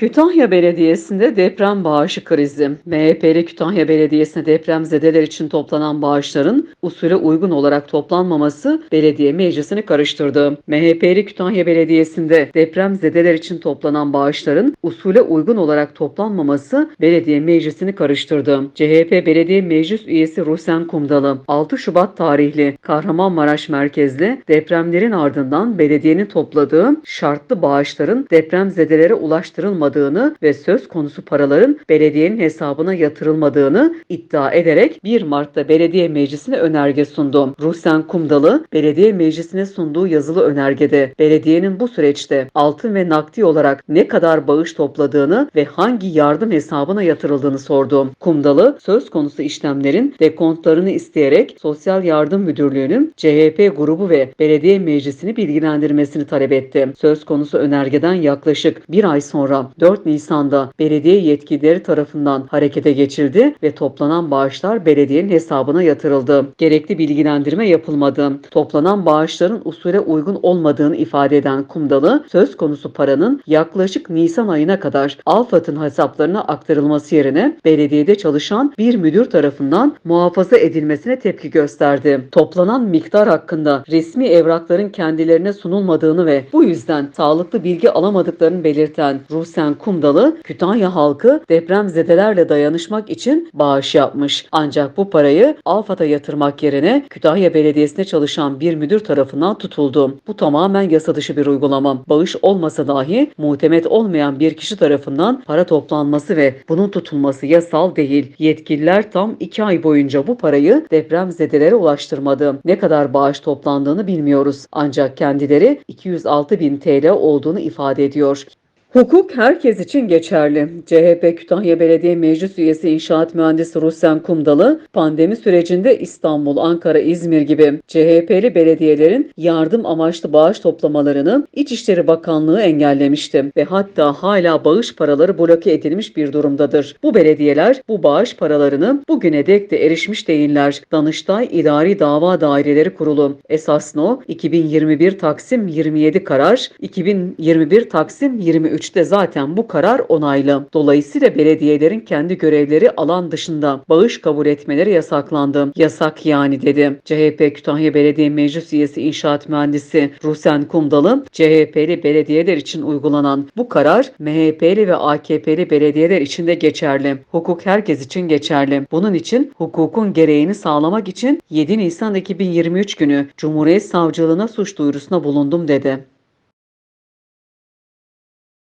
Kütahya Belediyesi'nde deprem bağışı krizi. MHP'li Kütahya Belediyesi'ne depremzedeler için toplanan bağışların usule uygun olarak toplanmaması belediye meclisini karıştırdı. MHP'li Kütahya Belediyesi'nde depremzedeler için toplanan bağışların usule uygun olarak toplanmaması belediye meclisini karıştırdı. CHP Belediye Meclis Üyesi Rusen Kumdalı 6 Şubat tarihli Kahramanmaraş merkezli depremlerin ardından belediyenin topladığı şartlı bağışların depremzedelere ulaştırılmadığını ve söz konusu paraların belediyenin hesabına yatırılmadığını iddia ederek 1 Mart'ta belediye meclisine önerge sundu. Ruhsen Kumdalı belediye meclisine sunduğu yazılı önergede belediyenin bu süreçte altın ve nakdi olarak ne kadar bağış topladığını ve hangi yardım hesabına yatırıldığını sordu. Kumdalı söz konusu işlemlerin dekontlarını isteyerek Sosyal Yardım Müdürlüğü'nün CHP grubu ve belediye meclisini bilgilendirmesini talep etti. Söz konusu önergeden yaklaşık bir ay sonra 4 Nisan'da belediye yetkilileri tarafından harekete geçildi ve toplanan bağışlar belediyenin hesabına yatırıldı. Gerekli bilgilendirme yapılmadı. Toplanan bağışların usule uygun olmadığını ifade eden Kumdalı, söz konusu paranın yaklaşık Nisan ayına kadar AFAD'ın hesaplarına aktarılması yerine belediyede çalışan bir müdür tarafından muhafaza edilmesine tepki gösterdi. Toplanan miktar hakkında resmi evrakların kendilerine sunulmadığını ve bu yüzden sağlıklı bilgi alamadıklarını belirten Rusen Kumdalı, Kütahya halkı depremzedelerle dayanışmak için bağış yapmış. Ancak bu parayı AFAD'a yatırmak yerine Kütahya Belediyesi'nde çalışan bir müdür tarafından tutuldu. Bu tamamen yasa dışı bir uygulama. Bağış olmasa dahi muhtemet olmayan bir kişi tarafından para toplanması ve bunun tutulması yasal değil. Yetkililer tam iki ay boyunca bu parayı depremzedelere ulaştırmadı. Ne kadar bağış toplandığını bilmiyoruz. Ancak kendileri 206 bin TL olduğunu ifade ediyor. Hukuk herkes için geçerli. CHP Kütahya Belediye Meclis Üyesi İnşaat Mühendisi Rusen Kumdalı, pandemi sürecinde İstanbul, Ankara, İzmir gibi CHP'li belediyelerin yardım amaçlı bağış toplamalarını İçişleri Bakanlığı engellemişti ve hatta hala bağış paraları bloke edilmiş bir durumdadır. Bu belediyeler bu bağış paralarını bugüne dek de erişmiş değiller. Danıştay İdari Dava Daireleri Kurulu Esasno 2021 Taksim 27 karar, 2021 Taksim 23 3'te zaten bu karar onaylı. Dolayısıyla belediyelerin kendi görevleri alan dışında bağış kabul etmeleri yasaklandı. Yasak yani dedi. CHP Kütahya Belediye Meclis Üyesi İnşaat Mühendisi Rusen Kumdalı, CHP'li belediyeler için uygulanan bu karar MHP'li ve AKP'li belediyeler için de geçerli. Hukuk herkes için geçerli. Bunun için hukukun gereğini sağlamak için 7 Nisan 2023 günü Cumhuriyet Savcılığına suç duyurusuna bulundum dedi.